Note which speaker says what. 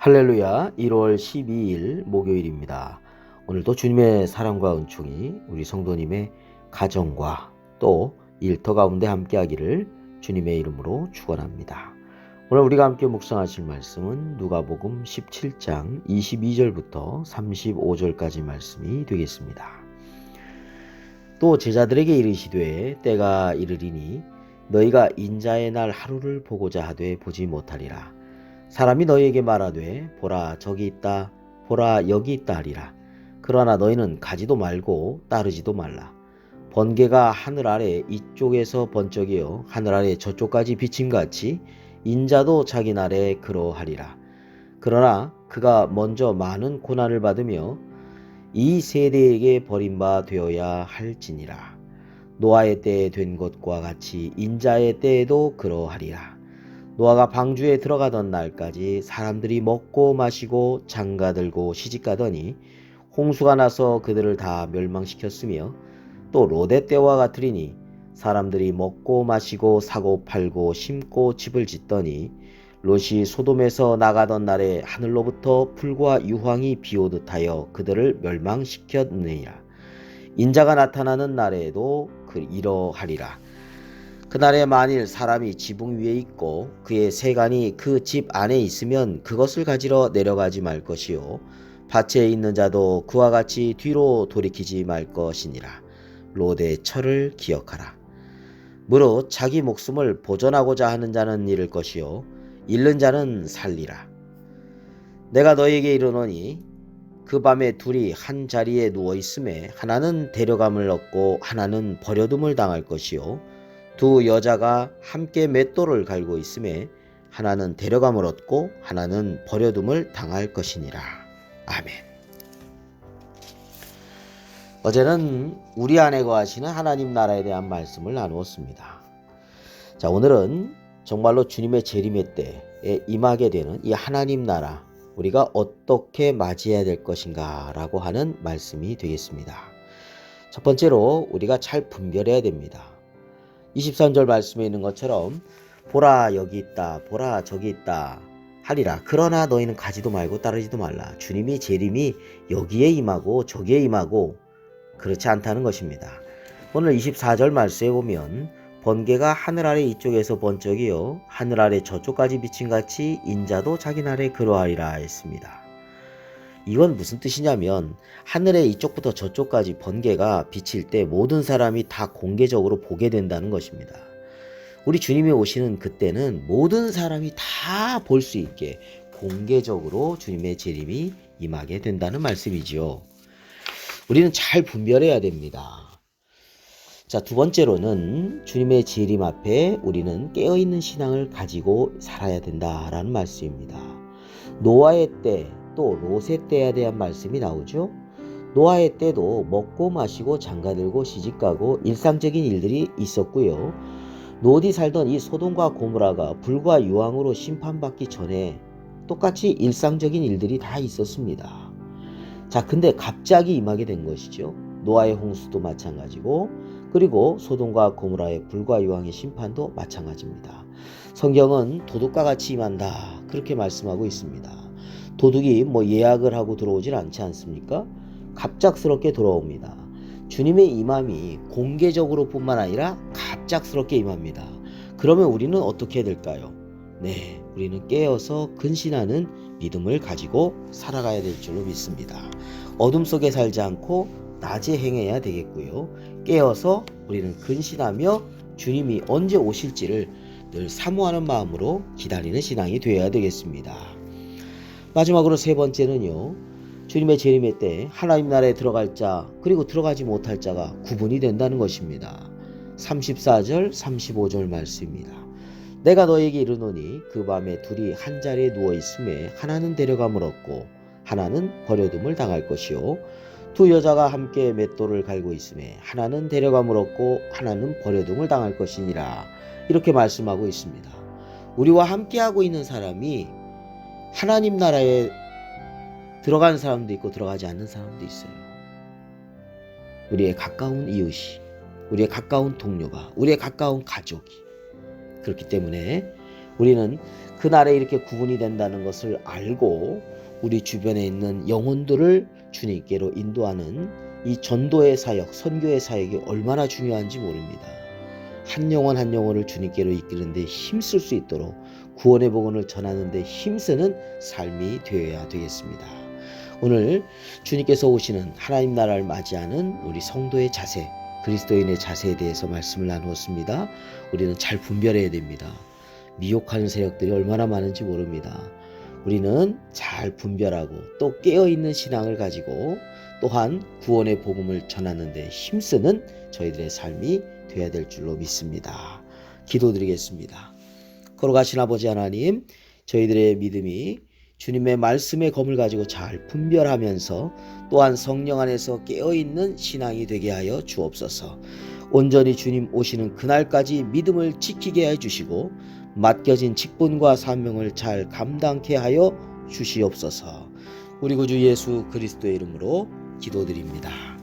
Speaker 1: 할렐루야 1월 12일 목요일입니다. 오늘도 주님의 사랑과 은총이 우리 성도님의 가정과 또 일터 가운데 함께하기를 주님의 이름으로 축원합니다. 오늘 우리가 함께 묵상하실 말씀은 누가복음 17장 22절부터 35절까지 말씀이 되겠습니다. 또 제자들에게 이르시되 때가 이르리니 너희가 인자의 날 하루를 보고자 하되 보지 못하리라. 사람이 너희에게 말하되 보라 저기 있다. 보라 여기 있다 하리라. 그러나 너희는 가지도 말고 따르지도 말라. 번개가 하늘 아래 이쪽에서 번쩍이어 하늘 아래 저쪽까지 비침같이 인자도 자기 날에 그러하리라. 그러나 그가 먼저 많은 고난을 받으며 이 세대에게 버림바 되어야 할지니라. 노아의 때에 된 것과 같이 인자의 때에도 그러하리라 노아가 방주에 들어가던 날까지 사람들이 먹고 마시고 장가들고 시집가더니 홍수가 나서 그들을 다 멸망시켰으며 또 로데 때와 같으리니 사람들이 먹고 마시고 사고 팔고 심고 집을 짓더니 롯이 소돔에서 나가던 날에 하늘로부터 불과 유황이 비오듯 하여 그들을 멸망시켰느니라. 인자가 나타나는 날에도 그 이러하리라 그날에 만일 사람이 지붕 위에 있고 그의 세간이 그 집 안에 있으면 그것을 가지러 내려가지 말 것이요. 밭에 있는 자도 그와 같이 뒤로 돌이키지 말 것이니라. 롯의 철을 기억하라. 무릇 자기 목숨을 보존하고자 하는 자는 잃을 것이요. 잃는 자는 살리라. 내가 너에게 이르노니 그 밤에 둘이 한 자리에 누워 있음에 하나는 데려감을 얻고 하나는 버려둠을 당할 것이요 두 여자가 함께 맷돌을 갈고 있음에 하나는 데려감을 얻고 하나는 버려둠을 당할 것이니라. 아멘. 어제는 우리 안에 거하시는 하나님 나라에 대한 말씀을 나누었습니다. 자, 오늘은 정말로 주님의 재림의 때에 임하게 되는 이 하나님 나라, 우리가 어떻게 맞이해야 될 것인가 라고 하는 말씀이 되겠습니다. 첫 번째로 우리가 잘 분별해야 됩니다. 23절 말씀에 있는 것처럼 보라 여기 있다 보라 저기 있다 하리라. 그러나 너희는 가지도 말고 따르지도 말라. 주님이 재림이 여기에 임하고 저기에 임하고 그렇지 않다는 것입니다. 오늘 24절 말씀에 보면 번개가 하늘 아래 이쪽에서 번쩍이요 하늘 아래 저쪽까지 비친 같이 인자도 자기 날에 그러하리라 했습니다 이건 무슨 뜻이냐면 하늘의 이쪽부터 저쪽까지 번개가 비칠 때 모든 사람이 다 공개적으로 보게 된다는 것입니다. 우리 주님이 오시는 그때는 모든 사람이 다 볼 수 있게 공개적으로 주님의 재림이 임하게 된다는 말씀이지요. 우리는 잘 분별해야 됩니다. 자, 두 번째로는 주님의 재림 앞에 우리는 깨어있는 신앙을 가지고 살아야 된다라는 말씀입니다. 노아의 때, 또 롯의 때에 대한 말씀이 나오죠. 노아의 때도 먹고 마시고 장가들고 시집가고 일상적인 일들이 있었고요. 롯이 살던 이 소돔과 고무라가 불과 유황으로 심판받기 전에 똑같이 일상적인 일들이 다 있었습니다. 자, 근데 갑자기 임하게 된 것이죠. 노아의 홍수도 마찬가지고 그리고 소돔과 고무라의 불과 유황의 심판도 마찬가지입니다. 성경은 도둑과 같이 임한다 그렇게 말씀하고 있습니다. 도둑이 뭐 예약을 하고 들어오질 않지 않습니까? 갑작스럽게 돌아옵니다. 주님의 임함이 공개적으로 뿐만 아니라 갑작스럽게 임합니다. 그러면 우리는 어떻게 될까요? 네, 우리는 깨어서 근신하는 믿음을 가지고 살아가야 될 줄로 믿습니다. 어둠 속에 살지 않고 낮에 행해야 되겠고요. 깨어서 우리는 근신하며 주님이 언제 오실지를 늘 사모하는 마음으로 기다리는 신앙이 되어야 되겠습니다. 마지막으로 세 번째는요. 주님의 재림의 때 하나님 나라에 들어갈 자 그리고 들어가지 못할 자가 구분이 된다는 것입니다. 34절 35절 말씀입니다. 내가 너에게 이르노니 그 밤에 둘이 한 자리에 누워 있음에 하나는 데려감을 얻고 하나는 버려둠을 당할 것이요 두 여자가 함께 맷돌을 갈고 있음에 하나는 데려감을 얻고 하나는 버려둠을 당할 것이니라 이렇게 말씀하고 있습니다. 우리와 함께하고 있는 사람이 하나님 나라에 들어가는 사람도 있고 들어가지 않는 사람도 있어요. 우리의 가까운 이웃이, 우리의 가까운 동료가, 우리의 가까운 가족이. 그렇기 때문에 우리는 그날에 이렇게 구분이 된다는 것을 알고 우리 주변에 있는 영혼들을 주님께로 인도하는 이 전도의 사역, 선교의 사역이 얼마나 중요한지 모릅니다. 한 영혼 한 영혼을 주님께로 이끄는데 힘쓸 수 있도록 구원의 복음을 전하는 데 힘쓰는 삶이 되어야 되겠습니다. 오늘 주님께서 오시는 하나님 나라를 맞이하는 우리 성도의 자세, 그리스도인의 자세에 대해서 말씀을 나누었습니다. 우리는 잘 분별해야 됩니다. 미혹하는 세력들이 얼마나 많은지 모릅니다. 우리는 잘 분별하고 또 깨어있는 신앙을 가지고 또한 구원의 복음을 전하는데 힘쓰는 저희들의 삶이 되어야 될 줄로 믿습니다. 기도드리겠습니다. 걸어가신 아버지 하나님, 저희들의 믿음이 주님의 말씀의 검을 가지고 잘 분별하면서 또한 성령 안에서 깨어있는 신앙이 되게 하여 주옵소서. 온전히 주님 오시는 그날까지 믿음을 지키게 해 주시고 맡겨진 직분과 사명을 잘 감당케 하여 주시옵소서. 우리 구주 예수 그리스도의 이름으로 기도드립니다.